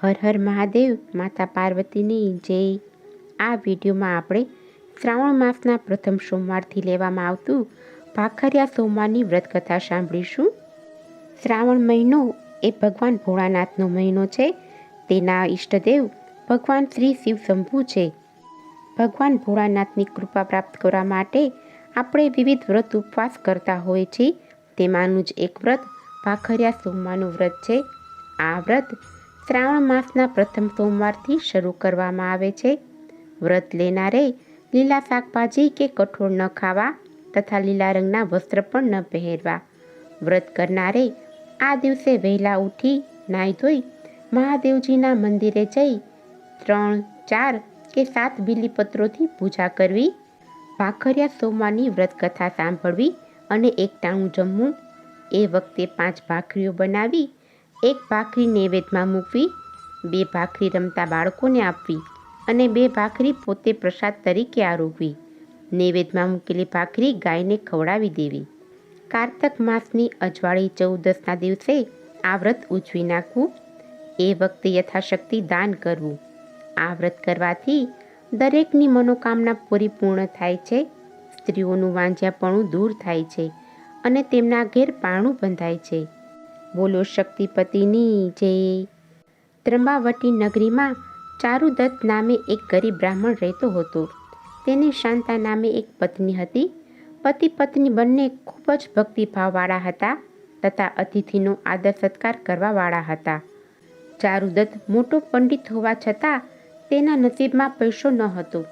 હર હર મહાદેવ, માતા પાર્વતીની જય. આ વિડીયોમાં આપણે શ્રાવણ માસના પ્રથમ સોમવારથી લેવામાં આવતું ભાખરિયા સોમવારની વ્રતકથા સાંભળીશું. શ્રાવણ મહિનો એ ભગવાન ભોળાનાથનો મહિનો છે. તેના ઈષ્ટદેવ ભગવાન શ્રી શિવ શંભુ છે. ભગવાન ભોળાનાથની કૃપા પ્રાપ્ત કરવા માટે આપણે વિવિધ વ્રત ઉપવાસ કરતા હોઈએ છીએ તેમાંનું જ એક વ્રત ભાખરિયા સોમવારનું વ્રત છે. આ વ્રત શ્રાવણ માસના પ્રથમ સોમવારથી શરૂ કરવામાં આવે છે. વ્રત લેનારે લીલા શાકભાજી કે કઠોળ ન ખાવા તથા લીલા રંગના વસ્ત્ર પણ ન પહેરવા. વ્રત કરનારે આ દિવસે વહેલા ઉઠી નાહી ધોઈ મહાદેવજીના મંદિરે જઈ ત્રણ, ચાર કે સાત બીલીપત્રોથી પૂજા કરવી, ભાખરિયા સોમવારની વ્રત કથા સાંભળવી અને એક ટાણું જમવું. એ વખતે પાંચ ભાખરીઓ બનાવી એક ભાખરી નૈવેદ્યમાં મૂકવી, બે ભાખરી રમતા બાળકોને આપવી અને બે ભાખરી પોતે પ્રસાદ તરીકે આરોગવી. નૈવેદ્યમાં મૂકેલી ભાખરી ગાયને ખવડાવી દેવી. કારતક માસની અજવાળી ચૌદસના દિવસે આ વ્રત ઉજવી નાખવું. એ વખતે યથાશક્તિ દાન કરવું. આ વ્રત કરવાથી દરેકની મનોકામના પરિપૂર્ણ થાય છે, સ્ત્રીઓનું વાંઝ્યાપણું દૂર થાય છે અને તેમના ઘેર પાણું બંધાય છે. બોલો શક્તિપતિની જય. ત્રંબાવટી નગરીમાં ચારુદત્ત નામે એક ગરીબ બ્રાહ્મણ રહેતો હતો. તેને શાંતા નામે એક પત્ની હતી. પતિ પત્ની બંને ખૂબ જ ભક્તિભાવવાળા હતા તથા અતિથિનો આદર સત્કાર કરવાવાળા હતા. ચારુદત્ત મોટો પંડિત હોવા છતાં તેના નસીબમાં પૈસો ન હતો.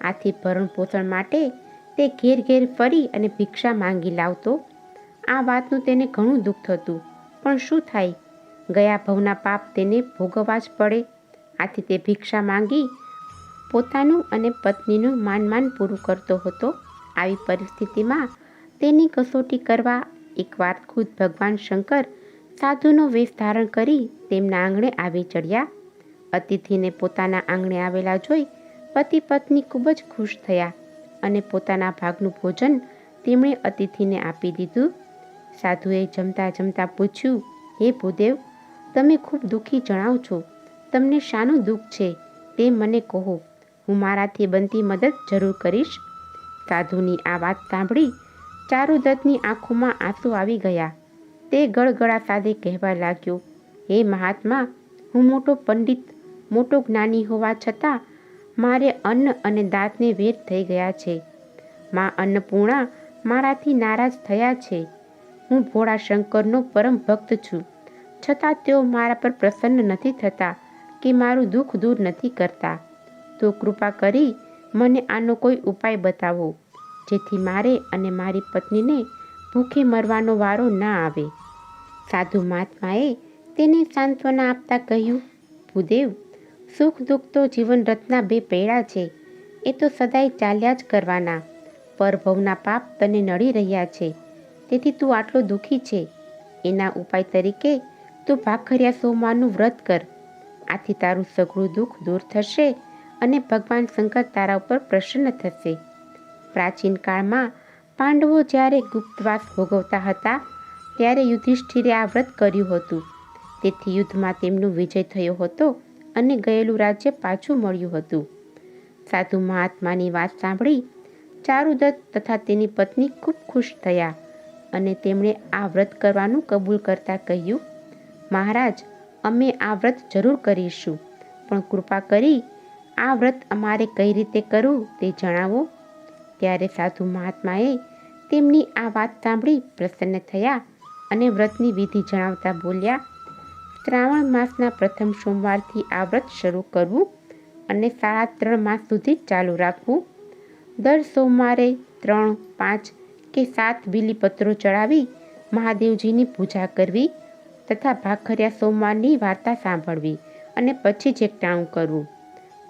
આથી ભરણ પોષણ માટે તે ઘેર ઘેર ફરી અને ભિક્ષા માંગી લાવતો. આ વાતનું તેને ઘણું દુઃખ થતું. પણ શું થાય? ગયા ભવના પાપ તેને ભોગવવા જ પડે. આથી તે ભિક્ષા માંગી પોતાનું અને પત્નીનું માન માન પૂરું કરતો હતો. આવી પરિસ્થિતિમાં તેની કસોટી કરવા એકવાર ખુદ ભગવાન શંકર સાધુનો વેશ ધારણ કરી તેમના આંગણે આવી ચડ્યા. અતિથિને પોતાના આંગણે આવેલા જોઈ પતિ પત્ની ખૂબ જ ખુશ થયા અને પોતાના ભાગનું ભોજન તેમણે અતિથિને આપી દીધું. સાધુએ જમતા જમતા પૂછ્યું, હે ભૂદેવ, તમે ખૂબ દુઃખી જણાવ છો. તમને શાનું દુઃખ છે તે મને કહો. હું મારાથી બનતી મદદ જરૂર કરીશ. સાધુની આ વાત સાંભળી ચારુદત્તની આંખોમાં આંસુ આવી ગયા. તે ગળગળા સાથે કહેવા લાગ્યો, હે મહાત્મા, હું મોટો પંડિત, મોટો જ્ઞાની હોવા છતાં મારે અન્ન અને દાંતને વેર થઈ ગયા છે. મા અન્નપૂર્ણા મારાથી નારાજ થયા છે. હું ભોળા શંકરનો પરમ ભક્ત છું. છતાં તેઓ મારા પર પ્રસન્ન નથી થતા કે મારું દુઃખ દૂર નથી કરતા. તો કૃપા કરી મને આનો કોઈ ઉપાય બતાવો, જેથી મારે અને મારી પત્નીને ભૂખે મરવાનો વારો ના આવે. સાધુ મહાત્માએ તેને સાંત્વના આપતા કહ્યું, ભૂદેવ, સુખ દુઃખ તો જીવન રત્ના બે પૈડા છે, એ તો સદાય ચાલ્યા જ કરવાના. પરભવના પાપ તને નડી રહ્યા છે. તેથી તું આટલો દુઃખી છે. એના ઉપાય તરીકે તું ભાખરિયા સોમવારનું વ્રત કર. આથી તારું સઘળું દુઃખ દૂર થશે અને ભગવાન શંકર તારા ઉપર પ્રસન્ન થશે. પ્રાચીન કાળમાં પાંડવો જ્યારે ગુપ્તવાસ ભોગવતા હતા, ત્યારે યુધિષ્ઠિરે આ વ્રત કર્યું હતું. તેથી યુદ્ધમાં તેમનો વિજય થયો હતો અને ગયેલું રાજ્ય પાછું મળ્યું હતું. સાધુ મહાત્માની વાત સાંભળી ચારુદત્ત તથા તેની પત્ની ખૂબ ખુશ થયા. અને તેમણે આ વ્રત કરવાનું કબૂલ કરતાં કહ્યું, મહારાજ, અમે આ વ્રત જરૂર કરીશું, પણ કૃપા કરી આ વ્રત અમારે કઈ રીતે કરવું તે જણાવો. ત્યારે સાધુ મહાત્માએ તેમની આ વાત સાંભળી પ્રસન્ન થયા અને વ્રતની વિધિ જણાવતા બોલ્યા, શ્રાવણ માસના પ્રથમ સોમવારથી આ વ્રત શરૂ કરવું અને સાડા ત્રણ માસ સુધી ચાલુ રાખવું. દર સોમવારે ત્રણ, પાંચ કે સાત બીલીપત્રો ચડાવી મહાદેવજીની પૂજા કરવી તથા ભાખરિયા સોમવારની વાર્તા સાંભળવી અને પછી જ એકટાણું કરવું.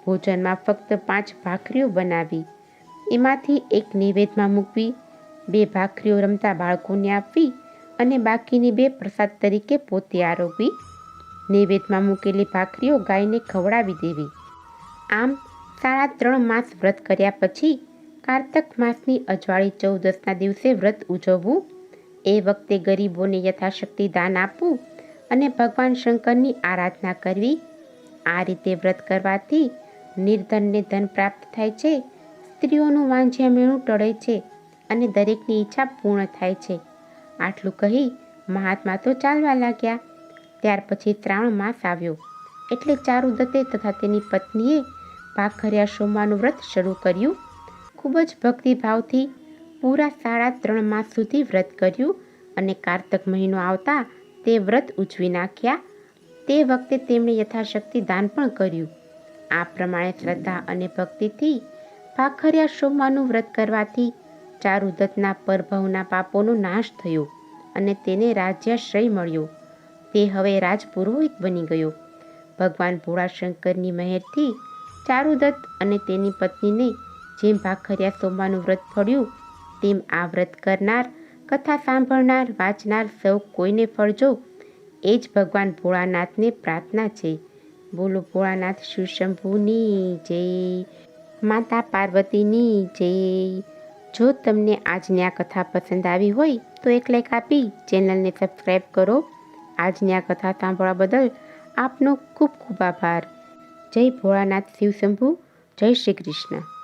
ભોજનમાં ફક્ત પાંચ ભાખરીઓ બનાવી, એમાંથી એક નૈવેદ્યમાં મૂકવી, બે ભાખરીઓ રમતા બાળકોને આપવી અને બાકીની બે પ્રસાદ તરીકે પોતે આરોગવી, નૈવેદ્યમાં મૂકેલી ભાખરીઓ ગાયને ખવડાવી દેવી. આમ સાડા ત્રણ માસ વ્રત કર્યા પછી કારતક માસની અજવાળી ચૌદસના દિવસે વ્રત ઉજવવું. એ વખતે ગરીબોને યથાશક્તિ દાન આપવું અને ભગવાન શંકરની આરાધના કરવી. આ રીતે વ્રત કરવાથી નિર્ધનને ધન પ્રાપ્ત થાય છે, સ્ત્રીઓનું વાંઝ્યા મેળું ટળે છે અને દરેકની ઈચ્છા પૂર્ણ થાય છે. આટલું કહી મહાત્મા તો ચાલવા લાગ્યા. ત્યાર પછી શ્રાવણ માસ આવ્યો. એટલે ચારુદત્તે તથા તેની પત્નીએ ભાખરિયા સોમાનું વ્રત શરૂ કર્યું. ખૂબ જ ભક્તિભાવથી પૂરા સાડા ત્રણ માસ સુધી વ્રત કર્યું અને કારતક મહિનો આવતા તે વ્રત ઉજવી નાખ્યા. તે વખતે તેમણે યથાશક્તિ દાન પણ કર્યું. આ પ્રમાણે શ્રદ્ધા અને ભક્તિથી ભાખરિયા સોમવારનું વ્રત કરવાથી ચારુદત્તના પરભવના પાપોનો નાશ થયો અને તેને રાજ્યાશ્રય મળ્યો. તે હવે રાજપુરોહિત બની ગયો. ભગવાન ભોળાશંકરની મહેરથી ચારુદત્ત અને તેની પત્નીને જેમ ભાખરિયા સોમવારનું વ્રત ફળ્યું, તેમ આ વ્રત કરનાર, કથા સાંભળનાર, વાંચનાર સૌ કોઈને ફળજો. એ જ ભગવાન ભોળાનાથને પ્રાર્થના છે. બોલો ભોળાનાથ શિવશંભુની જય, માતા પાર્વતીની જય. જો તમને આજની આ કથા પસંદ આવી હોય, તો એક લાઈક આપી ચેનલને સબસ્ક્રાઈબ કરો. આજની આ કથા સાંભળવા બદલ આપનો ખૂબ ખૂબ આભાર. જય ભોળાનાથ શિવશંભુ, જય શ્રી કૃષ્ણ.